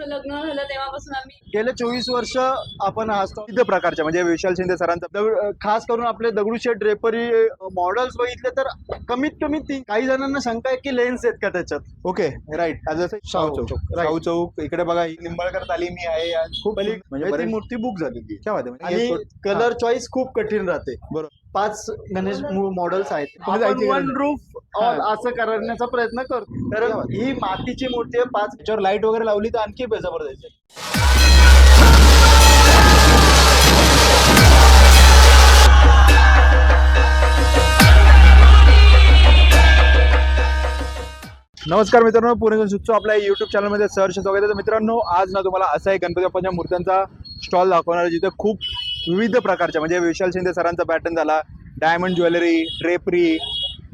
लग्न झालं तेव्हापासून आम्ही गेले चोवीस वर्ष आपण स्टॉल विविध प्रकारच्या म्हणजे विशाल शिंदे सरांचा. दगड- खास करून आपले दगडूशेठ ड्रेपरी मॉडेल्स बघितले तर कमीत कमी ती काही जणांना शंका आहे की लेन्स आहेत का त्याच्यात. ओके राईट जसं शाहू शाहू चौक. चौक. शाहू चौक. इकडे बघा ही निंबाळकर तालीमी आहे. आज खूप म्हणजे म्हणजे ती बरेच- मूर्ती बुक झालेली क्या बात आहे. म्हणजे आणि कलर चॉईस खूप कठीण राहते. बरोबर. पाच गणेश मॉडेल्स आहेत वन. रूफ हा. असं करण्याचा प्रयत्न करतो कारण ही मातीची मूर्ती आहे पाच त्याच्यावर लाइट वगैरे लावली तर आणखी जबरदस्त. नमस्कार मित्रांनो पुणे सुचो आपल्या युट्यूब चॅनलमध्ये सहर्ष स्वागत आहे तर मित्रांनो आज ना तुम्हाला असा एक गणपती बाप्पाच्या मूर्त्यांचा स्टॉल दाखवणार आहे जिथे खूप विविध प्रकारच्या म्हणजे विशाल शिंदे सरांचा पॅटर्न झाला diamond jewellery drapery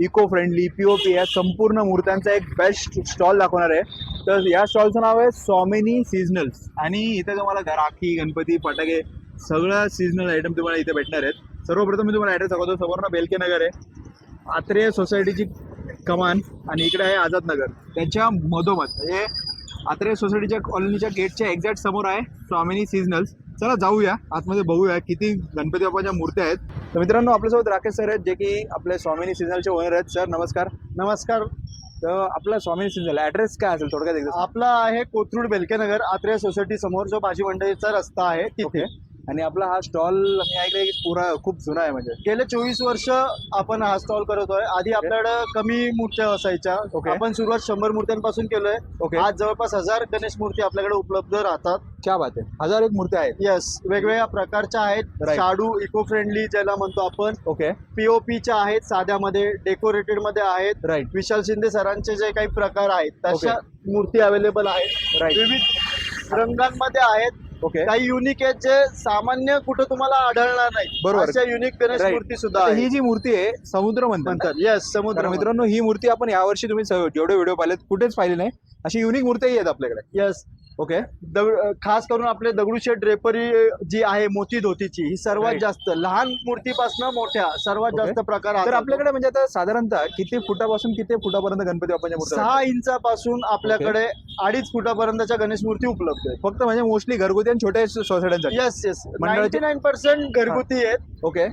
eco friendly P O P या संपूर्ण मूर्त्यांचा एक बेस्ट स्टॉल दाखवणार आहे. तर या स्टॉलचं नाव आहे स्वामिनी सीझनल्स आणि इथे तुम्हाला राखी गणपती फटाके सगळं सीजनल आयटम तुम्हाला इथे भेटणार आहेत. सर्वप्रथम मी तुम्हाला ॲड्रेस दाखवतो. समोर बेलके नगर आहे. आत्रेय सोसायटीची कमान आणि इकडे आहे आझाद नगर. त्याच्या मधोमध म्हणजे आत्रेय सोसायटीच्या कॉलनीच्या गेटच्या एक्झॅक्ट समोर आहे स्वामिनी सीझनल्स चला जाऊया. आतमध्ये बघूया किती गणपती बाप्पाच्या मूर्त्या आहेत. तर मित्रांनो आपल्यासोबत राकेश सर आहेत जे की आपले स्वामिनी सिजनलचे ओनर आहेत. सर नमस्कार. नमस्कार. तर आपला स्वामिनी सिजनल ॲड्रेस काय असेल थोडक्यात एकदा आपला आहे कोथरूड बेलकेनगर आत्रेय सोसायटी समोर जो भाजी मंडईचा रस्ता आहे तिथे. आणि आपला हा स्टॉल मी ऐकलं की पुरा खूप जुना आहे म्हणजे. गेले चोवीस वर्ष आपण हा स्टॉल करतोय आधी आपल्याकडे कमी मूर्त्या असायच्या. आपण सुरुवात शंभर मूर्त्यांपासून केलोय. ओके आज जवळपास हजार गणेश मूर्ती आपल्याकडे उपलब्ध राहतात. क्या बात आहे. हजार एक मूर्त्या आहेत. येस वेगवेगळ्या प्रकारच्या आहेत. Right. शाडू इको फ्रेंडली ज्याला म्हणतो आपण. ओके पीओपीच्या आहेत साध्यामध्ये डेकोरेटेडमध्ये आहेत. राईट विशाल शिंदे सरांचे जे काही प्रकार आहेत तशा मूर्ती अवेलेबल आहेत. राईट विविध रंगांमध्ये आहेत. ओके काही युनिक आहेत जे सामान्य कुठं तुम्हाला आढळणार नाही. बरोबर. अशा युनिक गणेश Right. मूर्ती सुद्धा आता ही जी मूर्ती आहे समुद्र म्हणतात म्हणतात येस समुद्र तर मित्रांनो ही मूर्ती आपण यावर्षी तुम्ही स- जेवढे व्हिडिओ पाहिलेत कुठेच पाहिले नाही. अशी युनिक मूर्तीही आहेत आपल्याकडे. Yes okay? दगड खास करून आपले दगडूशेठ ड्रेपरी जी आहे मोती धोतीची ही सर्वात. जास्त लहान मूर्तीपासून मोठ्या सर्वात. जास्त प्रकार तर. आपल्याकडे म्हणजे आता साधारणतः किती फुटापासून किती फुटापर्यंत गणपती बाप्पाच्या मूर्ती सहा इंचापासून आपल्याकडे अडीच फुटापर्यंतच्या गणेश मूर्ती उपलब्ध आहेत. फक्त म्हणजे मोस्टली घरगुती आणि छोट्या सोसायट्यांसाठी. Yes yes ninety nine percent घरगुती आहेत. ओके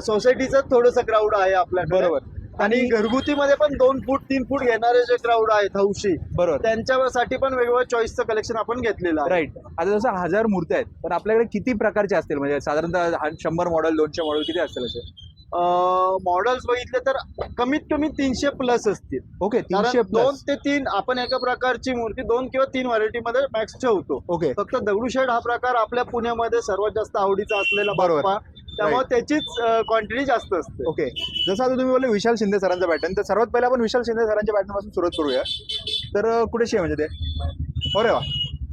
सोसायटीचं थोडंसं क्राऊड आहे आपल्याकडे. बरोबर. आणि घरगुतीमध्ये पण दोन फूट तीन फूट घेणारे जे क्राऊड आहेत हौशी बरोबर. त्यांच्यासाठी पण वेगवेगळ्या चॉईसचं कलेक्शन आपण घेतलेलं आहे. राईट आता जसं हजार मूर्त्या आहेत तर आपल्याकडे किती प्रकारचे असतील? म्हणजे साधारणतः शंभर मॉडेल दोनशे मॉडेल किती असतील असे? मॉडेल्स बघितले तर कमीत कमी तीनशे प्लस असतील. ओके तीनशे दोन ते तीन आपण एका प्रकारची मूर्ती दोन किंवा तीन व्हरायटी मध्ये मॅक्स ठेवतो. ओके फक्त दगडूशेठ हा प्रकार आपल्या पुण्यामध्ये सर्वात जास्त आवडीचा असलेला बरोबर. त्यामुळे त्याचीच क्वांटिटी जास्त असते. ओके जसं आता तुम्ही बोलले विशाल शिंदे सरांचा पॅटर्न तर सर्वात पहिला आपण विशाल शिंदे सरांच्या पॅटर्नपासून सुरुवात करूया. तर अं, कुठेशी आहे म्हणजे ते? अरे वा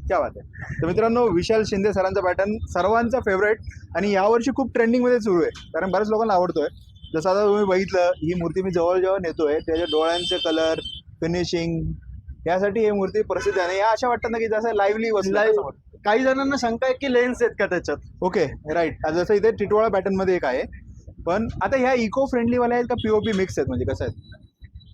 क्या बात आहे. तर मित्रांनो विशाल शिंदे सरांचा पॅटर्न सर्वांचा फेवरेट आणि यावर्षी खूप ट्रेंडिंगमध्ये सुरू आहे. कारण बऱ्याच लोकांना आवडतोय. जसं आता तुम्ही बघितलं ही मूर्ती मी जवळ जेव्हा नेतोय. त्याच्या डोळ्यांचे कलर फिनिशिंग यासाठी ही मूर्ती प्रसिद्ध आहे. या अशा वाटतात ना की जसं लाईव्हली Live- काही जणांना शंका आहे की लेन्स आहेत का त्याच्यात. ओके राईट जसं इथे टिटवाळा पॅटर्नमध्ये एक आहे. पण आता ह्या इको फ्रेंडली वाल्या आहेत का पीओपी मिक्स आहेत? म्हणजे कसं आहेत?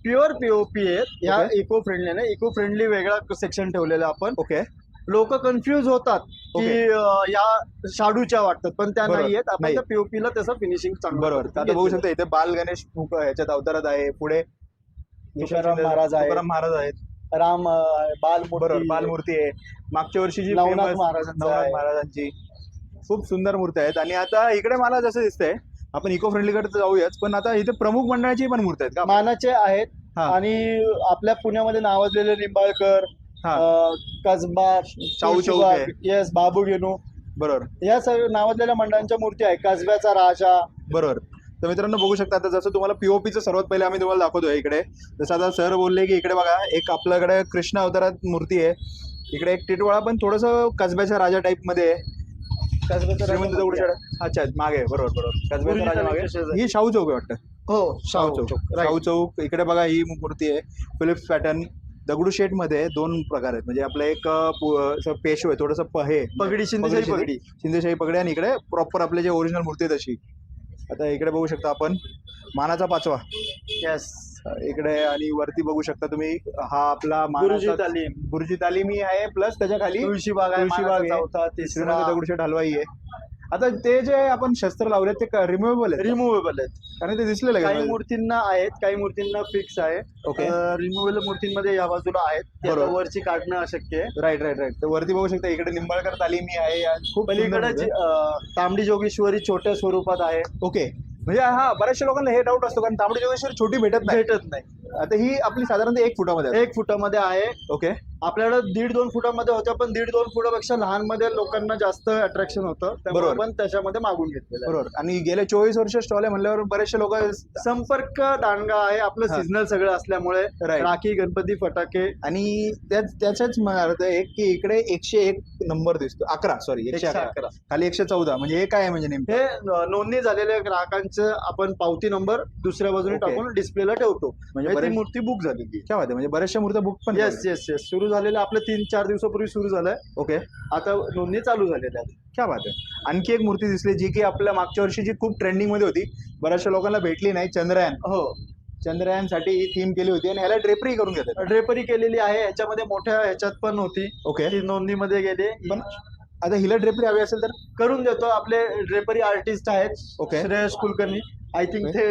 प्युअर पीओपी आहेत. ह्या Okay. इको फ्रेंडली नाही इको फ्रेंडली वेगळा सेक्शन ठेवलेला आपण. ओके लोक कन्फ्युज होतात की Okay. अं, या शाडूच्या वाटतात पण त्या बरोबर. नाही आहेत आपण नाही. त्या पीओपीला त्याचं फिनिशिंग चांगलं बरोबर. तर आता बघू शकता इथे बाल गणेश मुक- ह्याच्यात अवतारात आहे. पुढे तुकाराम महाराज. तुकाराम महाराज आहेत. राम अं, बाल बरोबर बालमूर्ती आहे. मागच्या नवनाथ famous महाराजांचं नवनाथ आहे. महाराजांची खूप सुंदर मूर्ती आहेत. आणि आता इकडे मला जसं दिसतंय आपण इको फ्रेंडली कडे जाऊयाच पण आता इथे प्रमुख मंडळाची पण मूर्ती आहेत का? मानाचे आहेत. हा. आणि आपल्या पुण्यामध्ये नावाजलेले निंबाळकर हा. अं, कसबा शाहू चौक. येस बाबू गेनू बरोबर. या सर्व नावाजलेल्या मंडळांच्या मूर्ती आहे कसब्याचा राजा. बरोबर. तर मित्रांनो बघू शकता आता जसं तुम्हाला पीओपीचं सर्वात पहिले आम्ही तुम्हाला दाखवतोय इकडे. जसं आता सर बोलले की इकडे बघा एक आपल्याकडे कृष्ण अवतारात मूर्ती आहे. इकडे एक टिटवाळा पण थोडस कसब्याच्या राजा टाईपमध्ये आहे. अच्छा मागे बरोबर बरोबर. राजा मागे. ही शाहू चौक आहे वाटतं. हो शाहू चौक. शाहू चौक इकडे बघा ही मूर्ती आहे. फिलिप्स पॅटर्न दगडूशेठमध्ये दोन प्रकार आहेत. म्हणजे आपलं एक पेशव आहे थोडस हे पगडी शिंदेशाही पगडी शिंदेशाही पगडी आणि इकडे प्रॉपर आपले जे ओरिजिनल मूर्ती आहे तशी. आता इकडे बघू शकता आपण. मानाचा पाचवा. येस इकडे आणि वरती बघू शकता तुम्ही. हा आपला गुरुजी मानाचा- तालीम. गुरुजी तालीमी आहे प्लस त्याच्याखाली तुळशी बाग आहे मानाचा आहे. चौथा तिसरा. दगडूशेठ हलवाई आहे. आता ते जे आपण शस्त्र लावले ते रिमुवेबल आहेत रिमुवेबल आहेत. कारण ते दिसलेलं काही का? मूर्तींना आहेत काही मूर्तींना फिक्स आहे. ओके रिमुवेबल मूर्तींमध्ये या बाजूला आहेत. ते आता बरोबर. वरची काढणं अशक्य आहे. राईट राईट राईट तर वरती बघू शकता इकडे निंबाळकर तालीमी आहे. आणि खूप पलीकडे मूर्ती जी- अं, तांबडी जोगेश्वरी छोट्या स्वरूपात आहे. आहे. ओके म्हणजे हा बऱ्याचशा लोकांना हे डाऊट असतो कारण तांबडी जोगेश्वरी छोटी भेटत नाही. भेटत नाही. आता ही आपली साधारणतः एक फुटामध्ये आहे. एक फुटामध्ये आहे. ओके आपल्याकडे दीड दोन फुटामध्ये होत्या पण दीड दोन फुटापेक्षा लहानमध्ये लोकांना जास्त अट्रॅक्शन होतं. त्यामुळे बरोबर. आपण त्याच्यामध्ये मागून घेतलेलं आहे. बरोबर. आणि गेले चोवीस वर्ष स्टॉल आहे म्हणल्यावर बरेचसे लोक संपर्क दांडगा आहे आपलं हा. सीझनल सगळं असल्यामुळे. राखी गणपती फटाके. आणि त्याच त्याच्याच मला अर्थ आहे की इकडे एकशे एक नंबर दिसतो. अकरा सॉरी एकशे एकशे अकरा. अकरा खाली एकशे चौदा. म्हणजे हे काय आहे म्हणजे नेमकं? हे न- नोंदणी झालेल्या ग्राहकांचं आपण पावती नंबर दुसऱ्या बाजूने Okay. टाकून डिस्प्लेला ठेवतो. म्हणजे म्हणजे ती बरेच- मूर्ती बुक झालेली काय म्हणजे बऱ्याचशा मूर्त्या बुक पण येस येस येस सुरू झालेलं आपलं तीन चार दिवसापूर्वी सुरू झालंय. ओके आता नोंदणी चालू झालेल्या आहेत. क्या बात आहे. आणखी एक मूर्ती दिसली जी की आपल्या मागच्या वर्षी जी खूप ट्रेंडिंगमध्ये होती. बऱ्याचशा लोकांना भेटली नाही. चंद्रयान. हो. चंद्रयानसाठी ही थीम केली होती आणि ह्याला ड्रेपरी करून घेतात ड्रेपरी केलेली आहे. याच्यामध्ये मोठ्या ह्याच्यात पण होती. ओके ती नोंदणीमध्ये गेली. पण आता हिला ड्रेपरी हवी असेल तर करून देतो. आपले ड्रेपरी आर्टिस्ट आहेत. Okay Shreyas Kulkarni. I think ते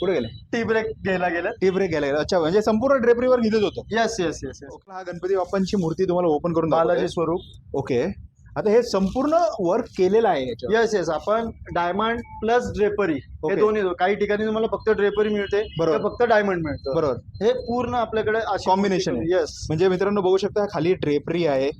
पुढे गेले? टी ब्रेक घ्यायला गेलं. टी ब्रेक घ्यायला गेले. अच्छा म्हणजे संपूर्ण ड्रेपरीवर घेतच होतं. येस येस येस येस हा गणपती बाप्पांची मूर्ती तुम्हाला ओपन करून बालाजी दाखवतोय. स्वरूप. ओके आता हे संपूर्ण वर्क केलेलं आहे याच्यावर. येस येस आपण डायमंड प्लस ड्रेपरी हे Okay. दोन्ही काही ठिकाणी तुम्हाला फक्त ड्रेपरी मिळते बरोबर. तर फक्त डायमंड मिळतं. बरोबर. हे पूर्ण आपल्याकडे Combination आहे. येस म्हणजे मित्रांनो बघू शकता खाली ड्रेपरी आहे.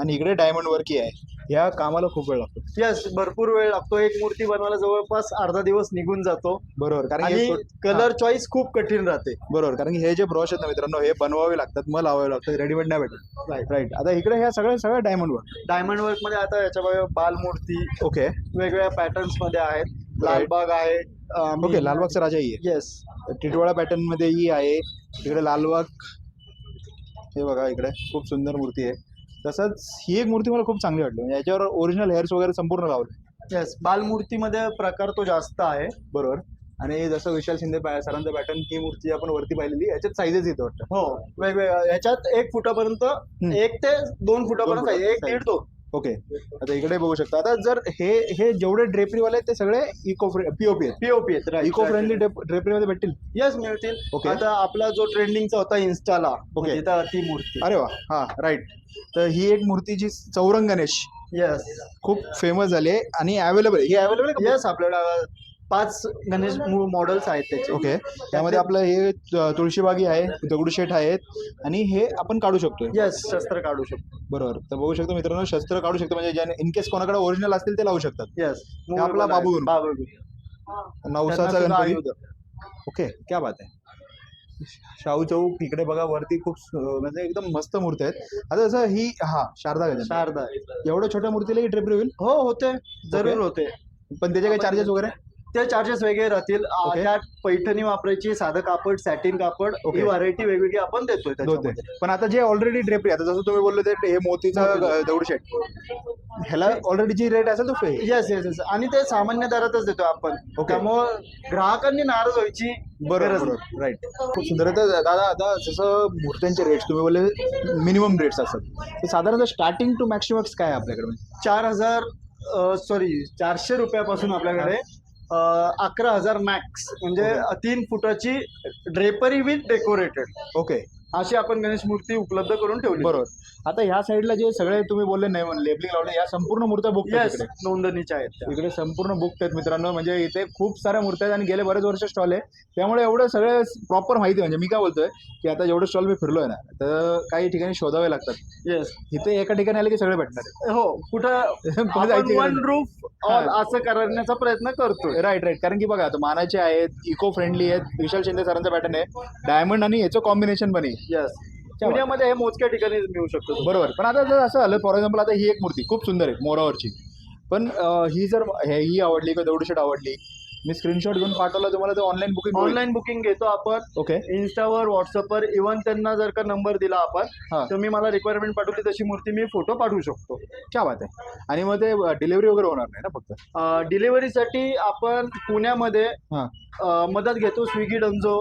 आणि इकडे डायमंड वर्की आहे. या कामाला खूप वेळ लागतो. येस भरपूर वेळ लागतो. एक मूर्ती बनवायला जवळपास अर्धा दिवस निघून जातो. बरोबर कारण आणि कलर चॉईस खूप कठीण राहते. बरोबर कारण की हे जे ब्रश आहेत ना मित्रांनो हे बनवावे लागतात मग लावावे लागतात रेडीमेड नाही भेटत. Right. राईट आता इकडे ह्या सगळ्या सगळ्या डायमंड वर्क डायमंड वर्कमध्ये आता याच्यामध्ये बालमूर्ती ओके वेगवेगळ्या पॅटर्न्समध्ये आहेत. लालबाग आहे ओके लालबागचा राजा ही आहे. येस टिटवाळा पॅटर्नमध्ये ही आहे. इकडे लालबाग हे बघा इकडे खूप सुंदर मूर्ती आहे. तसंच ही एक मूर्ती मला खूप चांगली वाटली. म्हणजे याच्यावर ओरिजिनल हेअर्स वगैरे संपूर्ण लावले. येस बालमूर्तीमध्ये प्रकार तो जास्त आहे. बरोबर. आणि जसं विशाल शिंदे पॅ- सरांचा पॅटर्न ही मूर्ती आपण वरती पाहिलेली याच्यात साईजेस येतो वाटतं. हो वेगवेगळ्या याच्यात एक फुटापर्यंत एक ते दोन फुटापर्यंत दोन आहे एक दीड दोन. ओके. आता इकडे बघू शकता. आता जर हे हे जेवढे ड्रेपरीवाले आहेत ते सगळे इको पीओपी आहेत. पीओपी आहेत इको फ्रेंडली ड्रेपरीमध्ये भेटतील. येस मिळतील. Okay. आता आपला जो ट्रेंडिंगचा होता इन्स्टाला Okay. म्हणजे ती मूर्ती अरे वा. हा राईट तर ही एक मूर्ती जी चौरंग गणेश येस खूप फेमस झाली आहे आणि अवेलेबल ही अवेलेबल येस आपल्याला पाच गणेश मॉडेल्स आहेत त्याचे. ओके त्यामध्ये आपलं हे त- तुळशीबागी आहे दगडूशेठ आहेत आणि हे आपण काढू शकतो येस शस्त्र काढू शकतो. बरोबर. तर बघू शकतो मित्रांनो शस्त्र काढू शकतो. म्हणजे ज्याने इन केस कोणाकडे ओरिजिनल असतील ते लावू शकतात. येस हे आपला बाबू नवसाचा गणपती. ओके क्या बात आहे. शाहू चौक इकडे बघा वरती खूप स- म्हणजे एकदम मस्त मूर्ती आहेत. आता जसं ही हा शारदा गणपती. शारदा. एवढ्या छोट्या मूर्तीला ही ट्रिप होईल हो होते. जरूर. होते. पण त्याचे काही चार्जेस वगैरे? ते चार्जेस वेगळे राहतील आ, Okay. त्यात पैठणी वापरायची साधं कापड सॅटिन कापड Okay. ही व्हरायटी वेगवेगळी आपण देतोय त्याच्यामध्ये पण आता जे ऑलरेडी ड्रेपरी आता जसं तुम्ही बोललो ते हे मोतीचा. दगडूशेठ ह्याला ऑलरेडी जी रेट असेल तो फे येस येस येस आणि ते सामान्य दरातच देतो आपण Okay. त्यामुळं ग्राहकांनी नाराज व्हायची बरोबर नाही. राईट खूप सुंदर आहे. तर दादा आता जसं मूर्त्यांचे रेट्स तुम्ही बोलले मिनिमम रेट्स असतात तर साधारणतः स्टार्टिंग टू मॅक्सिमक्स काय आहे आपल्याकडे चार हजार सॉरी चारशे रुपयापासून आपल्याकडे अकरा हजार मॅक्स म्हणजे तीन फुटाची ड्रेपरी विथ डेकोरेटेड ओके अशी आपण गणेश मूर्ती उपलब्ध करून ठेवली. बरोबर. आता ह्या साईडला जे सगळे तुम्ही बोलले नाही लेबलिंग लावले या संपूर्ण मूर्त्या बुक नोंदणीच्या आहेत. इकडे संपूर्ण बुक आहेत मित्रांनो. म्हणजे इथे खूप साऱ्या मूर्त्या आहेत आणि गेले बरेच वर्ष स्टॉल आहे. त्यामुळे एवढं सगळं प्रॉपर माहिती. म्हणजे मी काय बोलतोय की आता जेवढे स्टॉल मी फिरलोय ना तर काही ठिकाणी शोधावे लागतात. येस इथे एका ठिकाणी आले की सगळे भेटणार हो कुठं वन रूफ. असं करण्याचा प्रयत्न करतोय. राईट राईट कारण की बघा आता मानाचे आहेत इको फ्रेंडली आहेत विशाल शिंदे सरांचा पॅटर्न आहे. डायमंड आणि याचं कॉम्बिनेशन पण आहे. येस पुण्यामध्ये हे मोजक्या ठिकाणी मिळू शकतो बरोबर. पण आता जर असं आलं फॉर एक्झाम्पल आता ही एक मूर्ती खूप सुंदर आहे मोरावरची. पण अं, ही जर हे- ही आवडली किंवा दगडूशेठ आवडली मी स्क्रीनशॉट घेऊन पाठवला तुम्हाला ते ऑनलाईन बुकिंग ऑनलाईन बुकिंग घेतो आपण. ओके इन्स्टावर व्हॉट्सअपवर इव्हन त्यांना जर का नंबर दिला. आपण तर मी मला रिक्वायरमेंट पाठवली तशी मूर्ती मी फोटो पाठवू शकतो. क्या बात आहे. आणि मग ते डिलिव्हरी वगैरे होणार नाही ना फक्त? डिलिव्हरीसाठी आपण पुण्यामध्ये हा. मदत घेतो स्विगी डंजो.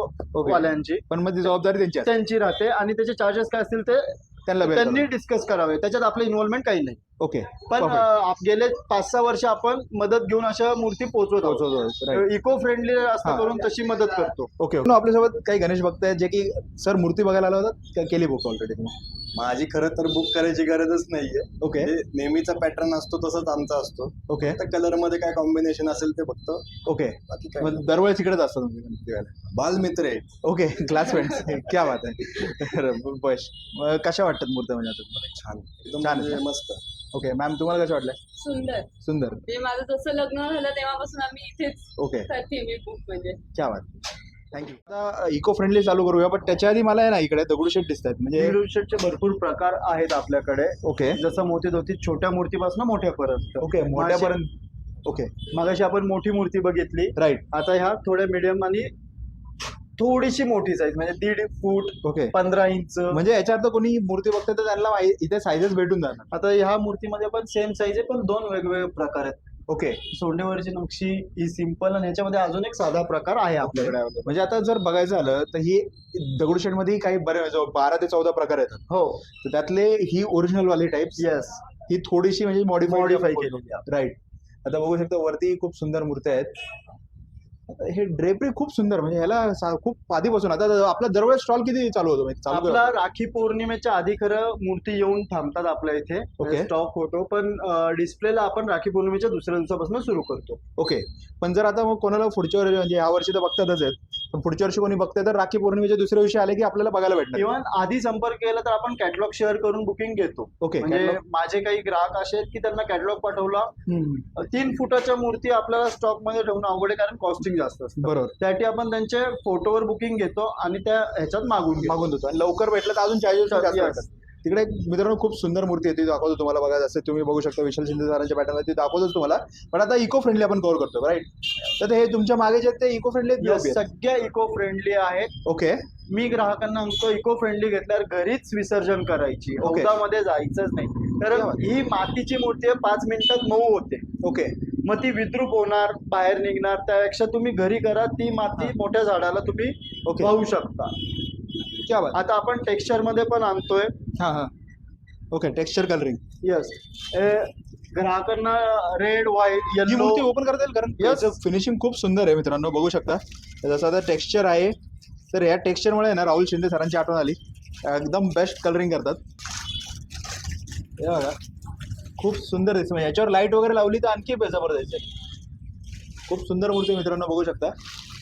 वाल्यांची. पण मग ती जबाबदारी त्यांची त्यांची राहते आणि त्याचे चार्जेस काय असतील ते त्यांना त्यांनी. डिस्कस करावे. त्याच्यात आपलं इन्व्हॉल्वमेंट काही नाही. ओके पण Perfect. अं, आप- गेले पाच सहा वर्ष आपण मदत घेऊन अशा मूर्ती पोहोचवत आहोत. पोहोचवतो, right. इको फ्रेंडली रस्ता हा. करून तशी मदत करतो. Okay okay. आपल्यासोबत काही गणेश भक्त आहेत जे की सर मूर्ती बघायला आला होता का केली बुक ऑलरेडी तुम्ही? माझी खरं तर बुक करायची गरजच नाहीये. ओके. म्हणजे नेहमीचा पॅटर्न असतो तसंच आमचा असतो. ओके. तर कलरमध्ये काय कॉम्बिनेशन असेल ते फक्त ओके. बाकी काय मग दरवेळेस इकडेच असतात तुमचे गणपती बघायला बालमित्र आहे ओके क्लासमेट्स क्या बात आहे. बस. मग कशा वाटतात मूर्त्या म्हणजे आता? तुम्हाला? छान. एकदम छान म्हणजे. मस्त. ओके मॅम तुम्हाला कशा वाटल्या? सुंदर. सुंदर. म्हणजे माझं जसं लग्न झालं तेव्हापासून आम्ही इथेच ओके करते मी म्हणजे. क्या बात थँक्यू आता इको फ्रेंडली चालू करूया पण त्याच्या आधी मला आहे ना इकडे दगडूशेठ दिसत आहेत म्हणजे दीडशेचे भरपूर प्रकार आहेत आपल्याकडे. ओके जसं मोती धोती छोट्या मूर्तीपासून मोठ्यापर्यंत. ओके मोठ्यापर्यंत. ओके मगाशी आपण मोठी मूर्ती बघितली. राईट आता ह्या थोड्या मिडियम आणि थोडीशी मोठी साईज म्हणजे दीड फूट ओके पंधरा इंच. म्हणजे याच्या अर्थ कोणी मूर्ती बघते तर त्यांना माहि- इथे साईजेस भेटून जाणार. आता ह्या मूर्तीमध्ये पण सेम साईज आहे पण दोन वेगवेगळे प्रकार आहेत. ओके सोंडेवरची नक्षी ही सिंपल आणि ह्याच्यामध्ये अजून एक साधा प्रकार आहे आपल्याकडे available. म्हणजे आता जर बघायचं झालं तर ही दगडूशेठमध्ये काही बरे जो बारा ते चौदा प्रकार येतात. हो. तर त्यातले ही ओरिजिनल वाली टाइप येस ही थोडीशी म्हणजे Modify मॉडिफाय केलेली आहे. राईट आता बघू शकता वरती खूप सुंदर मूर्त्या आहेत. हे ड्रेपरी खूप सुंदर म्हणजे ह्याला खूप आधीपासून. आता आपला दरवेळेस स्टॉल किती चालू होतो? म्हणजे चालू आपला राखी पौर्णिमेच्या आधी खरं मूर्ती येऊन थांबतात आपल्या इथे. स्टॉक होतो पण डिस्प्लेला आपण राखी पौर्णिमेच्या दुसऱ्या दिवसापासून सुरू करतो. ओके. पण जर आता मग कोणाला पुढच्या वर्षी म्हणजे या वर्षी तर बघतातच आहेत. पण पुढच्या वर्षी कोणी बघतंय तर राखी पौर्णिमेच्या दुसऱ्या दिवशी आले की आपल्याला बघायला भेटणार. इव्हन आधी संपर्क केला तर आपण कॅटलॉग शेअर करून बुकिंग घेतो. ओके म्हणजे catalog. माझे काही ग्राहक असे आहेत की त्यांना कॅटलॉग पाठवला. हम्म. तीन फुटाच्या मूर्ती आपल्याला स्टॉकमध्ये ठेवणं अवघड आहे कारण कॉस्टिंग जास्त असतं. बरोबर. त्यासाठी आपण त्यांचे फोटोवर बुकिंग घेतो आणि त्या ह्याच्यात मागून घेतो. मागून देतो. आणि लवकर भेटलं तर अजून चार्जेस जास्त Yes. भेटतात तिकडे मित्रांनो खूप सुंदर मूर्ती आहे ती दाखवतो तुम्हाला बघा जसं तुम्ही बघू शकता विशाल शिंदे सरांच्या पॅटर्न ती दाखवतोच तुम्हाला. पण आता इको फ्रेंडली आपण कव्हर करतो राईट तर हे तुमच्या मागे जे ते इको फ्रेंडली सगळ्या इको फ्रेंडली आहेत. ओके. मी ग्राहकांना सांगतो इको फ्रेंडली घेतल्यावर घरीच विसर्जन करायची. हौदामध्ये जायचंच नाही. कारण. ही मातीची मूर्ती आहे पाच मिनिटात मऊ होते. ओके. मग ती विद्रूप होणार बाहेर निघणार त्यापेक्षा तुम्ही घरी करा ती माती मोठ्या झाडाला तुम्ही वाहू शकता. क्या बात आता आपण टेक्स्चरमध्ये पण आणतोय. हां हां. ओके टेक्स्चर कलरिंग यस ग्राहकांना रेड व्हाईट ही येलो मूर्ती ओपन करता येईल कारण Yes. याचं फिनिशिंग खूप सुंदर आहे मित्रांनो बघू शकता. जसं आता टेक्स्चर आहे. तर या टेक्स्चरमुळे ना राहुल शिंदे सरांची आठवण आली. एकदम बेस्ट कलरिंग करतात. हे बघा. खूप सुंदर दिसतं म्हणजे याच्यावर लाइट वगैरे लावली तर आणखी जबरदस्त आहे. खूप सुंदर मूर्ती मित्रांनो बघू शकता.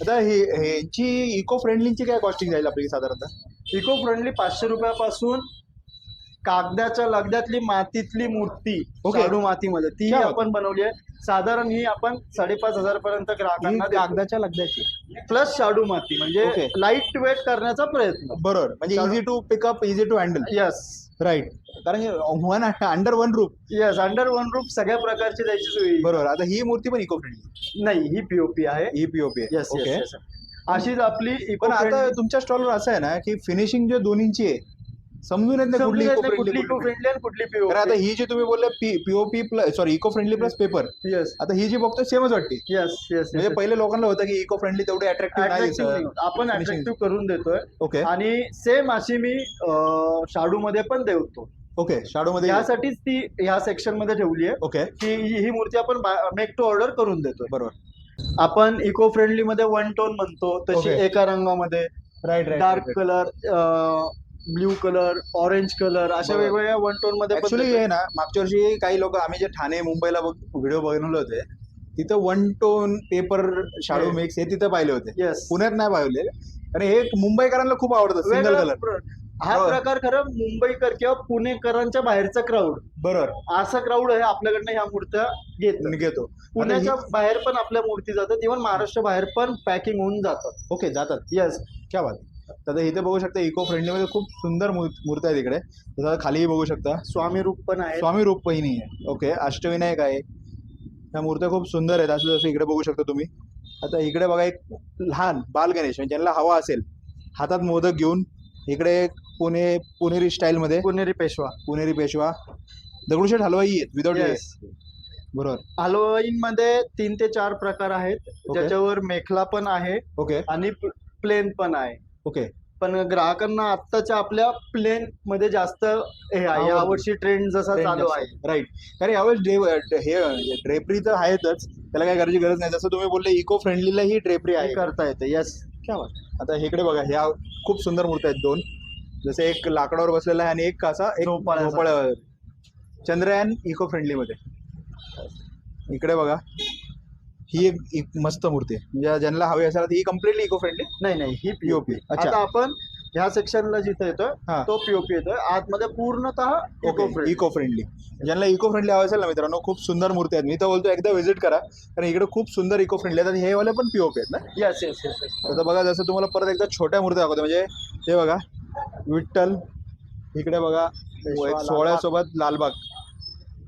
आता ही ह्यांची इको फ्रेंडलीची काय कॉस्टिंग जाईल आपली साधारणतः इको फ्रेंडली पाचशे रुपयापासून कागदाच्या लगद्यातली मातीतली मूर्ती Okay. शाडू मातीमध्ये ती. आपण बनवली आहे साधारण ही आपण साडेपाच हजार पर्यंत ग्राहकांना कागदाच्या लगद्याची प्लस शाडू माती म्हणजे Okay. लाइट वेट करण्याचा प्रयत्न बरोबर म्हणजे. Easy to pick up easy to handle yes right कारण one under one roof yes under one roof सगळ्या प्रकारची द्यायची सोयी. बरोबर. आता ही मूर्ती पण इको फ्रेंडली नाही ही पीओपी आहे. ही पीओपी यस ओके अशीच आपली पण आता तुमच्या स्टॉलवर असं आहे ना की फिनिशिंग जे दोन्हीची आहे समजून येत नाही कुठली इको कुठली फ्रेंडली इको फ्रेंडली आणि कुठली कारण आता ही जी तुम्ही बोलले POP plus sorry eco friendly plus paper yes आता ही जी बघतो सेमच वाटते. येस येस म्हणजे पहिले लोकांना होतं की इको फ्रेंडली तेवढी अट्रॅक्टिव्ह नाही. आपण. अट्रॅक्टिव्ह करून देतोय. ओके आणि सेम अशी मी शाडू मध्ये पण देवतो ओके शाडो मध्ये यासाठीच ती ह्या सेक्शनमध्ये ठेवली आहे. ओके की ही ही मूर्ती आपण मेक टू ऑर्डर करून देतोय. बरोबर. आपण इको फ्रेंडली मध्ये वन टोन म्हणतो तशी. एका रंगामध्ये. Right dark colour blue colour orange colour अशा बरोबर. वेगवेगळ्या वन टोनमध्ये ऍक्च्युली. आहे ना मागच्या वर्षी काही लोक आम्ही जे ठाणे मुंबईला व्हिडिओ बनवले होते तिथं वन टोन पेपर शाडो. मिक्स हे तिथं पाहिले होते. Yes. पुण्यात नाही पाहिले. आणि हे मुंबईकरांना खूप आवडतं सिंगल कलर हा बरोबर. प्रकार खरं मुंबईकर किंवा पुणेकरांच्या बाहेरचा क्राऊड बरोबर. असा क्राऊड आहे आपल्याकडनं ह्या मूर्त्या घेत. घेतो. पुण्याच्या बाहेर पण आपल्या मूर्ती जातात इव्हन महाराष्ट्र बाहेर पण पॅकिंग होऊन जातात ओके जातात. येस क्या बात तर इथे बघू शकता इको फ्रेंडली मध्ये खूप सुंदर मूर- मूर्ती आहे तिकडे तसं खालीही बघू शकता. स्वामी रूप पण आहे स्वामी रूप पहिनी आहे ओके अष्टविनायक आहे. ह्या मूर्त्या खूप सुंदर आहेत. असं जसं इकडे बघू शकता तुम्ही. आता इकडे बघा एक लहान बाल गणेश म्हणजे ज्यांना हवा असेल हातात मोदक घेऊन इकडे पुणे पुणेरी स्टाईलमध्ये पुणेरी पेशवा. पुणेरी पेशवा. दगडूशेठ हलवाई आहेत विदाउट. बरोबर. हलवाईन मध्ये तीन ते चार प्रकार आहेत. ज्याच्यावर मेखला पण आहे ओके. आणि प्लेन पण आहे. ओके. पण ग्राहकांना आत्ताच्या आपल्या प्लेन मध्ये जास्त हे आहे. यावर्षी ट्रेंड जसा चालू आहे. राईट. कारण यावेळेस ड्रे हे ड्रेपरी तर आहेतच. त्याला काय करायची गरज नाही. जसं तुम्ही बोलले इको फ्रेंडलीला ही ड्रेपरी आहे. करता येते. येस क्या बात. आता इकडे बघा ह्या खूप सुंदर मूर्ती आहेत दोन. जसे एक लाकडावर बसलेला आहे आणि एक कसा एक झोपाळ्याचा. झोपाळ्यावर. चंद्रयान इको फ्रेंडली मध्ये. इकडे बघा. ही एक एक मस्त मूर्ती आहे. म्हणजे ज्यांना हवी असेल तर ही कम्प्लिटली इको फ्रेंडली नाही नाही ही पीओपी अच्छा. आता आपण ह्या सेक्शनला जिथे येतोय हा. तो पीओपी येतोय. आतमध्ये पूर्णतः इको फ्रेंडली इको फ्रेंडली ज्यांना इको फ्रेंडली हवं असेल ना मित्रांनो खूप सुंदर मूर्ती आहेत. मी तर बोलतो एकदा व्हिजिट करा. कारण इकडे खूप सुंदर इको फ्रेंडली आहेत. आणि हे वाले पण पीओपी आहेत ना? येस येस येस आता बघा जसं तुम्हाला परत एकदा छोट्या मूर्त्या दाखवतो. म्हणजे हे बघा विठ्ठल इकडे बघा सोहळ्यासोबत लालबाग.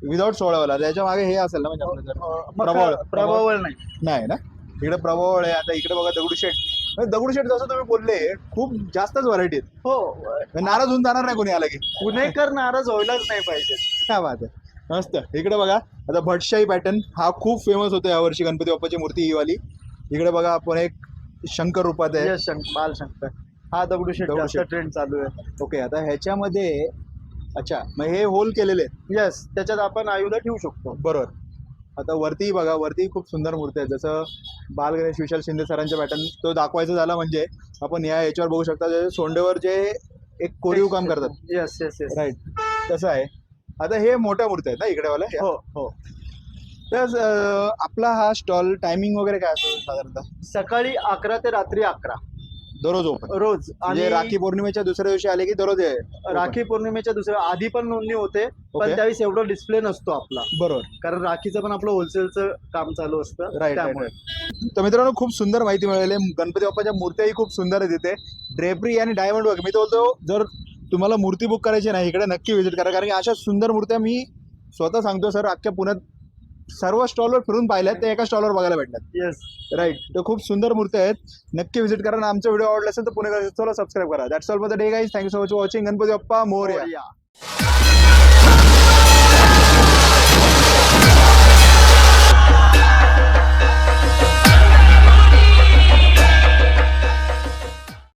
विदाऊट सोहळ्यावाला त्याच्यामागे हे असेल ना म्हणजे आपलं जर- प्रभावळ. प्रभावळ नाही. नाही ना? इकडे प्रभावळ आहे आता इकडे बघा दगडूशेठ. म्हणजे दगडूशेठ जसं तुम्ही बोलले खूप जास्तच व्हरायटी आहेत. हो. म्हणजे नाराज होऊन जाणार नाही कोणी आला की. पुणेकर नाराज व्हायलाच नाही पाहिजे. काय बात आहे. मस्त. इकडे बघा आता भटशाही पॅटर्न हा खूप फेमस होतो यावर्षी गणपती बाप्पाची मूर्ती ही वाली. इकडे बघा आपण एक शंकर रूपात आहे. यस शंक बालशंकर. हा दगडूशेठ. ट्रेंड चालू आहे. ओके आता ह्याच्यामध्ये अच्छा मग हे होल केलेले आहेत. येस त्याच्यात आपण आयुध ठेवू शकतो. बरोबर. आता वरती बघा वरती खूप सुंदर मूर्ती आहेत. जसं बाल गणेश विशाल शिंदे सरांचे पॅटर्न तो दाखवायचं झाला म्हणजे आपण या याच्यावर बघू शकता जे सोंडेवर जे एक कोरीव काम करतात. येस येस येस राईट तसं आहे. आता हे मोठ्या मूर्ती आहेत ना इकडे वाल्या हो हो. तर आपला हा स्टॉल टायमिंग वगैरे काय असतो साधारणतः? सकाळी अकरा ते रात्री अकरा. दररोज ओपन रोज. म्हणजे राखी पौर्णिमेच्या दुसऱ्या दिवशी आले की दररोज आहे open. राखी पौर्णिमेच्या दुसऱ्या आधी पण नोंदणी होते. पण त्यावेळेस एवढा डिस्प्ले नसतो आपला. बरोबर. कारण राखीचं पण आपलं होलसेलचं काम चालू असतं राईट त्यामुळे. तर मित्रांनो खूप सुंदर माहिती मिळाली. आहे. गणपती बाप्पाच्या मूर्त्याही खूप सुंदर आहेत तिथे ड्रेपरी आणि डायमंड वर्क मी तर बोलतो जर तुम्हाला मूर्ती बुक करायची नाही इकडे नक्की व्हिजिट करा. कारण की अशा सुंदर मूर्त्या मी स्वतः सांगतो सर. अख्ख्या पुण्यात सर्व स्टॉलवर फिरून पाहिल्यात ते एका स्टॉलवर बघायला भेटतात येस राईट तर खूप सुंदर मूर्ती आहेत. नक्की व्हिजिट करा आणि आमचा व्हिडिओ आवडला असेल तर पुणे सबस्क्राईब करा. That's all for the day guys thank you so much watching Ganpati Bappa Morya.